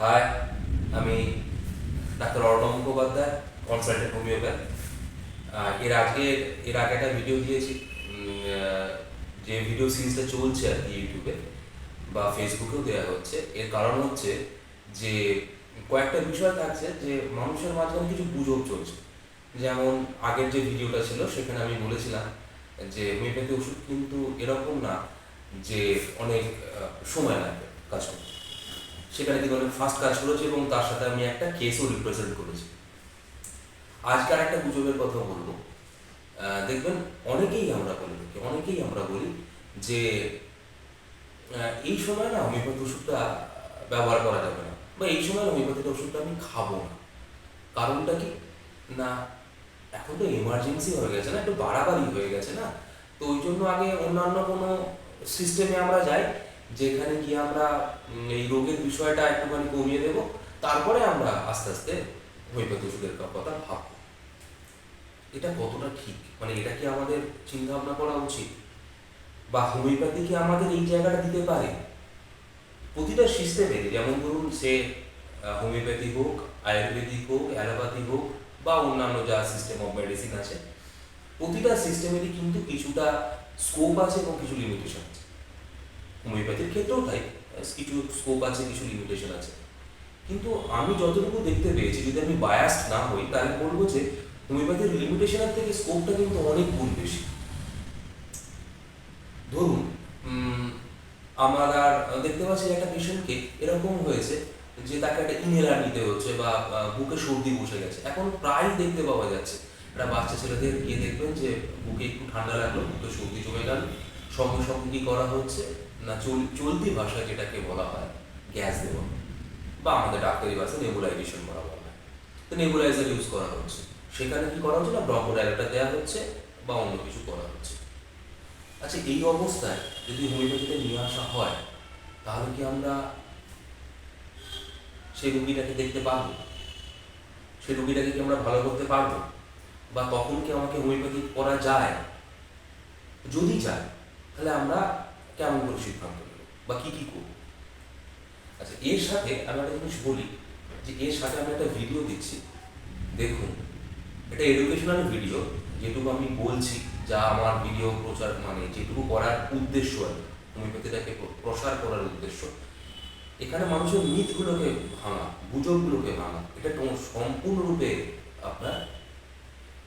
High আমি doctor Arnab Mukhopadhyay consultant homeopath এর আগে এর আগে একটা ভিডিও দিয়েছি যে ভিডিও সিরিজটা চলছে আর কি ইউটিউবে বা ফেসবুকেও দেওয়া হচ্ছে। এর কারণ হচ্ছে যে, কয়েকটা বিষয় থাকছে যে, মানুষের মাঝখানে কিছু গুজব চলছে। যেমন আগের যে ভিডিওটা ছিল, সেখানে আমি বলেছিলাম যে হোমিওপ্যাথি ওষুধ কিন্তু এরকম না যে, অনেক সময় লাগবে কাজ করতে। সেখানে কিন্তু অনেক ফাস্ট কাজ করেছে এবং তার সাথে আমি একটা কেসও রিপ্রেজেন্ট করেছি। আজকাল একটা গুজবের কথা বলব। দেখবেন, অনেকেই আমরা বলে থাকি অনেকেই আমরা বলি যে এই সময় না হোমিওপ্যাথি ওষুধটা ব্যবহার করা যাবে না। বা এই সময় হোমিওপ্যাথিক ওষুধটা আমি খাব না। কারণটা কি? না, এখন তো এমার্জেন্সি হয়ে গেছে না, একটু বাড়াবাড়ি হয়ে গেছে না। তো ওই জন্য আগে অন্যান্য কোনো সিস্টেমে আমরা যাই যেখানে গিয়ে আমরা এই রোগের বিষয়টা একটুখানি কমিয়ে দেবো, তারপরে আমরা আস্তে আস্তে হোমিওপ্যাথি ওষুধের কথা ভাববো। এটা কতটা ঠিক? মানে এটা কি আমাদের চিন্তা ভাবনা করা উচিত? বা হোমিওপ্যাথি কি আমাদের এই জায়গাটা দিতে পারে? প্রতিটা সিস্টেমে যেমন ধরুন সে হোমিওপ্যাথি হোক, আয়ুর্বেদিক হোক, অ্যালোপ্যাথি হোক, বা অন্যান্য যা সিস্টেম অফ মেডিসিন আছে, প্রতিটা সিস্টেমেরই কিন্তু কিছুটা স্কোপ আছে এবং কিছু লিমিটেশন আছে। হোমিওপ্যাথির ক্ষেত্রেও তাই, কিছু স্কোপ আছে, কিছু লিমিটেশন আছে। কিন্তু আমি যতটুকু দেখতে পেয়েছি, যদি আমি বায়াসড না হই, তাহলে বলব যে হোমিওপ্যাথির লিমিটেশনের থেকে স্কোপটা কিন্তু অনেক গুণ বেশি। ধরুন আমার আর, দেখতে পাচ্ছি একটা পেশেন্টকে এরকম হয়েছে যে তাকে একটা ইনহেলার নিতে হচ্ছে বা বুকে সর্দি বসে গেছে। এখন প্রায় দেখতে পাওয়া যাচ্ছে। একটা বাচ্চা ছেলেদের গিয়ে দেখবেন যে বুকে একটু ঠান্ডা লাগল, বুকে সর্দি জমে গেল, সঙ্গে সঙ্গে কি করা হচ্ছে? না, চল- চলতি ভাষায় যেটাকে বলা হয় গ্যাস দেওয়া বা আমাদের ডাক্তারি ভাষা নেবুলাইজেশন করা বলা হয়। তো নেবুলাইজার ইউজ করা হচ্ছে। সেখানে কি করা হচ্ছে না? ব্রঙ্কোডাইলেটর দেওয়া হচ্ছে, বা অন্য কিছু করা হচ্ছে। আচ্ছা এই অবস্থায় যদি হোমিওপ্যাথিতে নিয়ে আসা হয়, তাহলে কি আমরা সেই রুগীটাকে দেখতে পারব? সেই রুগীটাকে কি আমরা ভালো করতে পারব? বা তখন কি আমাকে হোমিওপ্যাথি করা যায়? যদি যায়, তাহলে আমরা কেমন করে সিদ্ধান্ত নেব বা কি কী করব আচ্ছা এর সাথে আমি একটা জিনিস বলি যে এর সাথে আমি একটা ভিডিও দিচ্ছি দেখুন, এটা এডুকেশনাল ভিডিও যেটুকু আমি বলছি, যা আমার ভিডিও প্রচার মানে যেটুকু করার উদ্দেশ্য আর হোমিওপ্যাথিটাকে প্র- প্রসার করার উদ্দেশ্য। এখানে মানুষের মিথগুলোকে ভাঙা, গুজবগুলোকে ভাঙা, এটা সম্পূর্ণরূপে আপনার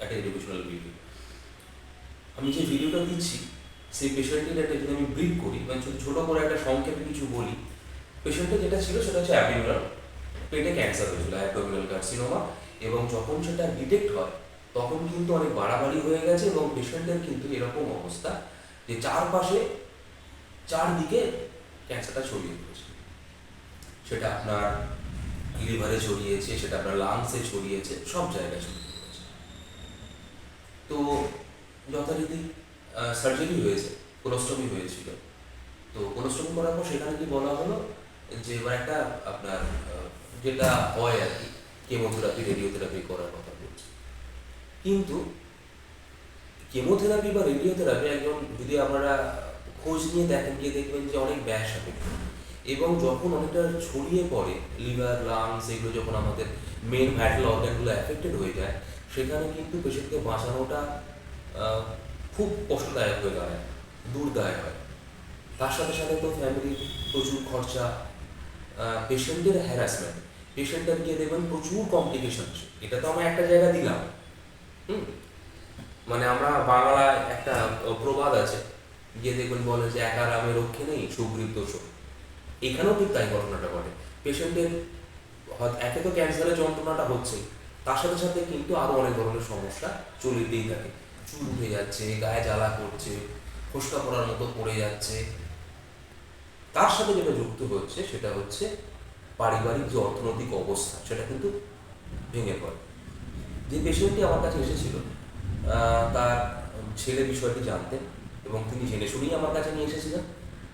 একটা এডুকেশনাল ভিডিও আমি যে ভিডিওটা দিচ্ছি সেই পেশেন্টের যদি আমি ব্রিফ করি মানে ছোট ছোট করে একটা সংক্ষেপে কিছু বলি পেশেন্টের যেটা ছিল সেটা হচ্ছে অ্যাবডোমিনাল পেটে ক্যান্সার হয়েছিল অ্যাবডোমিনাল কার্সিনোমা এবং যখন সেটা ডিটেক্ট হয়, তখন কিন্তু অনেক বাড়াবাড়ি হয়ে গেছে এবং পেশেন্টের কিন্তু এরকম অবস্থা যে চারপাশে, চারদিকে ক্যান্সারটা ছড়িয়ে পড়েছে। সেটা আপনার লিভারে ছড়িয়েছে, সেটা আপনার লাংসে ছড়িয়েছে, সব জায়গায় ছড়িয়ে পড়েছে। তো যথারীতি সার্জারি হয়েছে কোলোস্টমি হয়েছিল। তো কোলোস্টমি করার পর সেখানে কি বলা হলো? যে একটা আপনার যেটা হয় আর কি কেমোথেরাপি রেডিওথেরাপি করার কথা বলছে। কিন্তু কেমোথেরাপি বা রেডিওথেরাপি একজন যদি আপনারা খোঁজ নিয়ে দেখেন, গিয়ে দেখবেন যে অনেক ব্যয় সাপেক্ষ এবং যখন অনেকটা ছড়িয়ে পড়ে লিভার লাংস এগুলো যখন আমাদের মেন ভাইটাল অর্গানগুলো অ্যাফেক্টেড হয়ে যায়, সেখানে কিন্তু পেশেন্টকে বাঁচানোটা খুব কষ্টদায়ক হয়ে দাঁড়ায় দূরদায় হয়। তার সাথে সাথে তো ফ্যামিলির প্রচুর খরচা পেশেন্টের হ্যারাসমেন্ট পেশেন্টের গিয়ে দেখবেন প্রচুর কমপ্লিকেশন এটা তো আমরা একটা জায়গা দিলাম। হুম? মানে আমরা বাংলায় একটা প্রবাদ আছে, গিয়ে দেখবেন বলে যে একা রামে রক্ষে নেই সুগ্রীব দোষ এখানেও ঠিক তাই ঘটনাটা ঘটে। পেশেন্টের একে তো ক্যান্সারের যন্ত্রণাটা হচ্ছে, তার সাথে সাথে কিন্তু আরও অনেক ধরনের সমস্যা চলিতেই থাকে। চুল উঠে যাচ্ছে, গায়ে জ্বালা করছে, ফোসকা পড়ার মতো পড়ে যাচ্ছে। তার সাথে যেটা যুক্ত হচ্ছে সেটা হচ্ছে পারিবারিক যে অর্থনৈতিক অবস্থা, সেটা কিন্তু ভেঙে পড়ে। যে পেশেন্টটি আমার কাছে এসেছিল তার ছেলে বিষয়টি জানতেন এবং তিনি জেনে শুনেই আমার কাছে নিয়ে এসেছিলেন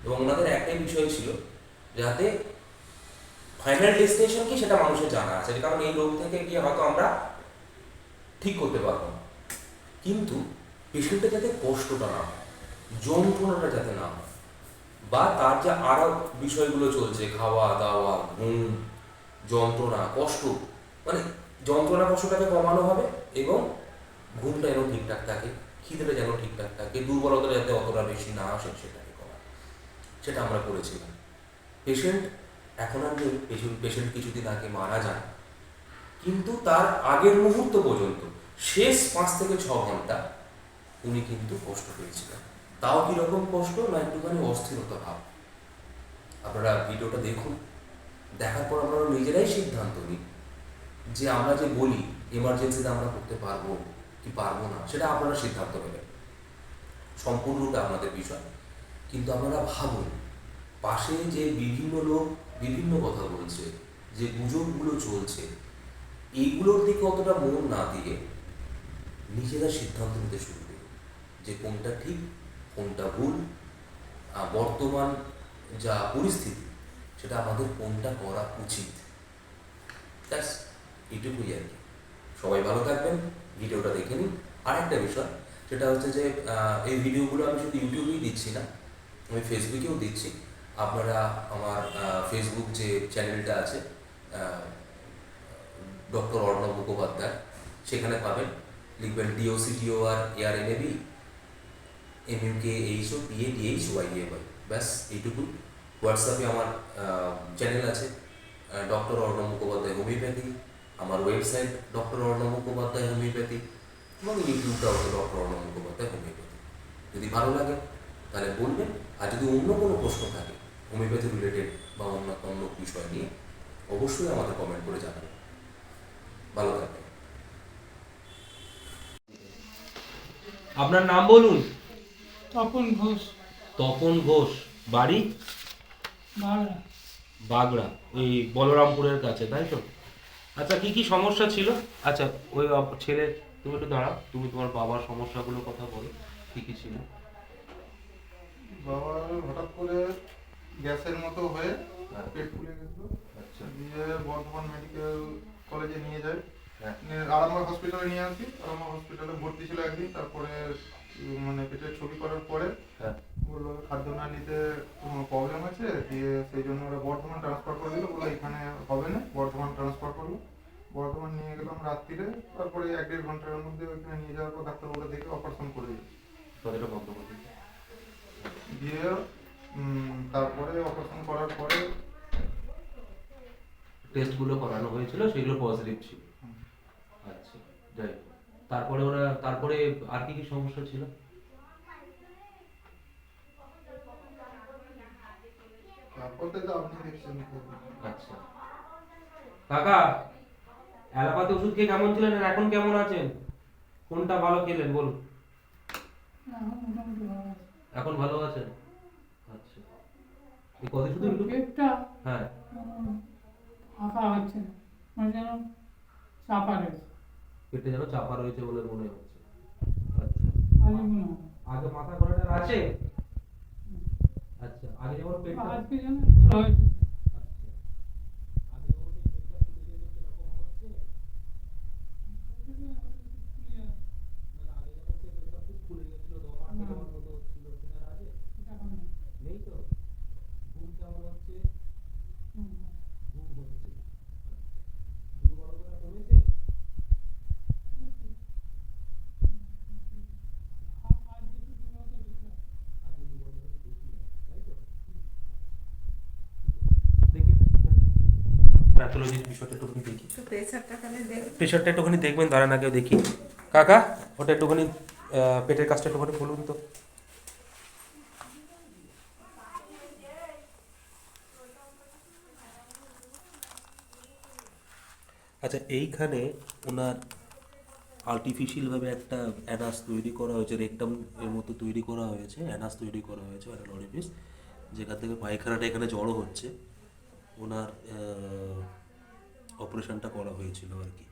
এবং ওনাদের একটাই বিষয় ছিল যাতে ফাইনাল ডেস্টিনেশন কি সেটা মানুষের জানা আছে, কারণ এই রোগ থেকে গিয়ে হয়তো আমরা ঠিক করতে পারব না। কিন্তু পেশেন্টটা যাতে কষ্টটা না হয়, যন্ত্রণাটা যাতে না হয়, বা তার যে আরও বিষয়গুলো চলছে, খাওয়া, দাওয়া, ঘুম, যন্ত্রণা, কষ্ট মানে যন্ত্রণা, কষ্টটাকে কমানো হবে এবং ঘুমটা যেন ঠিকঠাক থাকে, খিদেটা যেন ঠিকঠাক থাকে দুর্বলতা যাতে অতটা বেশি না আসে, সেটাকে করা সেটা আমরা করেছিলাম। পেশেন্ট এখন আর পেশেন্ট পেশেন্ট কিছুদিন আগে মারা যান, কিন্তু তার আগের মুহূর্ত পর্যন্ত শেষ পাঁচ থেকে ছ ঘণ্টা উনি কিন্তু কষ্ট পেয়েছিলেন। তাও কীরকম কষ্ট না একটুখানি অস্থিরতা ভাব? আপনারা ভিডিওটা দেখুন, দেখার পর আমরা নিজেরাই সিদ্ধান্ত নিই যে আমরা যে বলি এমার্জেন্সিতে আমরা করতে পারব কি পারব না, সেটা আপনারা সিদ্ধান্ত নেবেন। সম্পূর্ণটা আমাদের বিষয়। কিন্তু আপনারা ভাবুন, পাশে যে বিভিন্ন লোক বিভিন্ন কথা বলছে, যে গুজবগুলো চলছে, এইগুলোর দিকে অতটা মন না দিয়ে নিজেরা সিদ্ধান্ত নিতে শুরু করুন যে কোনটা ঠিক, কোনটা ভুল বর্তমান যা পরিস্থিতি, সেটা আমাদের কোনটা করা উচিত। ব্যাস এইটুকুই আর কি। সবাই ভালো থাকবেন, ভিডিওটা দেখে নিন। আর একটা বিষয়, সেটা হচ্ছে যে এই ভিডিওগুলো আমি শুধু ইউটিউবেই দিচ্ছি না, আমি ফেসবুকেও দিচ্ছি। আপনারা আমার ফেসবুক যে চ্যানেলটা আছে ডক্টর অর্ণব মুখোপাধ্যায়, সেখানে পাবেন। লিখবেন D O C T O R A R N A B M U K H O P A D H Y A Y ব্যাস এইটুকু। হোয়াটসঅ্যাপে আমার চ্যানেল আছে ডক্টর অর্ণব মুখোপাধ্যায় হোমিওপ্যাথি, আমার website doctor Arnab Mukhopadhyay homeopathy, এবং ইউটিউবটাও আছে doctor Arnab Mukhopadhyay homeopathy. যদি ভালো লাগে, তাহলে বলবেন, আর যদি অন্য কোনো প্রশ্ন থাকে হোমিওপ্যাথি রিলেটেড বা অন্য অন্য বিষয় নিয়ে, অবশ্যই আমাদের কমেন্ট করে জানাবেন। ভালো থাকবেন। আপনার নাম বলুন? তপন ঘোষ। তপন ঘোষ। বাড়ি? বাংলা বাগড়া ওই বলরামপুরের কাছে তাই তো? আচ্ছা কি কি সমস্যা ছিল? আচ্ছা ওই ছেলে তুমি একটু দাঁড়াও তুমি তোমার বাবার সমস্যাগুলোর কথা বলো কি কি ছিল? বাবার হঠাৎ করে গ্যাসের মতো হয়ে হ্যাঁ। পেট ফুলে গেছিল। আচ্ছা। দিয়ে বর্ধমান মেডিকেল কলেজে নিয়ে যায়। আরামবাগ হসপিটালে নিয়ে আসি। আরামবাগ হসপিটালে ভর্তি ছিল একদিন তারপরে মানে পেটের ছবি করার পরে হ্যাঁ। বলল খাদ্য না নিতে কোনো প্রবলেম আছে? দিয়ে সেই জন্য ওরা বর্ধমান ট্রান্সফার করে দিল। বলল এখানে হবে না বর্ধমান ট্রান্সফার করল বর্ধমান নিয়ে গেলাম রাত্রিরে। তারপরে এক দেড় ঘণ্টার মধ্যে ওইখানে নিয়ে যাওয়ার পর ডাক্তার ডাক্তারবাবু দেখে অপারেশন করে দিল। কথাটা বন্ধ করে দিয়ে তারপরে অপারেশন করার পরে টেস্টগুলো করানো হয়েছিল সেগুলো পজিটিভ ছিল। আচ্ছা যাই তারপরে ওরা তারপরে আর কি কি সমস্যা ছিল? আচ্ছা। কাকা অ্যালোপ্যাথি ওষুধ খেয়ে কেমন ছিলেন আর এখন কেমন আছেন? কোনটা ভালো খেলেন বলুন। এখন ভালো আছে। আছেন? আচ্ছা। এই কথা শুধু পেটটা হ্যাঁ। ফাঁকা হচ্ছে। মানে যেন চাপা রয়েছে। পেটে যেন চাপা রয়েছে বলে মনে হচ্ছে। আচ্ছা। খালি আগে মাথা ঘোরাটা আছে? আচ্ছা আগে যেমন পেটটা আজকে যেন হয়েছে আচ্ছা আগে যেমন এই পেটটা ফুলে যেত সেরকম হচ্ছে মানে আগে যেমন সেই পেটটা খুব ফুলে গেছিল দমা না। যেমন মতো হচ্ছিল সেটা আর আছে এখন নেই। নেই তো ঘুম কেমন হচ্ছে হুম। ঘুম হচ্ছে দুর্বলতা কমেছে আজকে একটু দুর্বলতা বেশি আছে। আগে দুর্বলতা বেশি আছে, তাই তো দেখি প্যাথোলজির বিষয়টা একটুখানি দেখি। প্রেশারটা একটুখানি দেখবেন দাঁড়ান আগে দেখি। কাকা ওটা একটুখানি পেটের কাজটা একটুখানি খুলুন তো। আচ্ছা এইখানে ওনার আর্টিফিশিয়ালভাবে একটা অ্যানাস তৈরি করা হয়েছে রেকটাম এর মতো তৈরি করা হয়েছে অ্যানাস তৈরি করা হয়েছে একটা অরিফিস যেখান থেকে পায়খানাটা এখানে জড়ো হচ্ছে। ওনার অপারেশনটা করা হয়েছিল আর কি।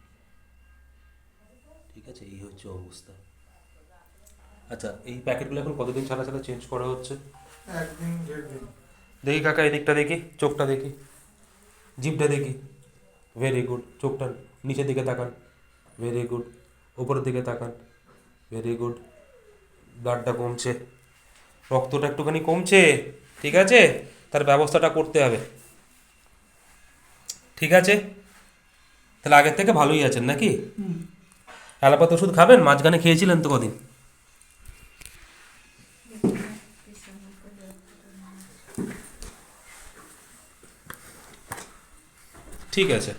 ঠিক আছে? এই হচ্ছে অবস্থা। আচ্ছা এই প্যাকেটগুলো এখন কতদিন ছাড়া ছাড়া চেঞ্জ করা হচ্ছে? একদিন দেড় দিন দেখি কাকা এই দিকটা দেখি চোখটা দেখি। জিভটা দেখি। ভেরি গুড চোখটা নিচের দিকে তাকান। ভেরি গুড উপরের দিকে তাকান। ভেরি গুড ব্লাডটা কমছে। রক্তটা একটুখানি কমছে। ঠিক আছে? তার ব্যবস্থাটা করতে হবে। ঠিক আছে? তাহলে আগের থেকে ভালোই আছেন নাকি? অ্যালোপ্যাথ ওষুধ খাবেন? মাঝখানে খেয়েছিলেন তো কদিন। ঠিক আছে।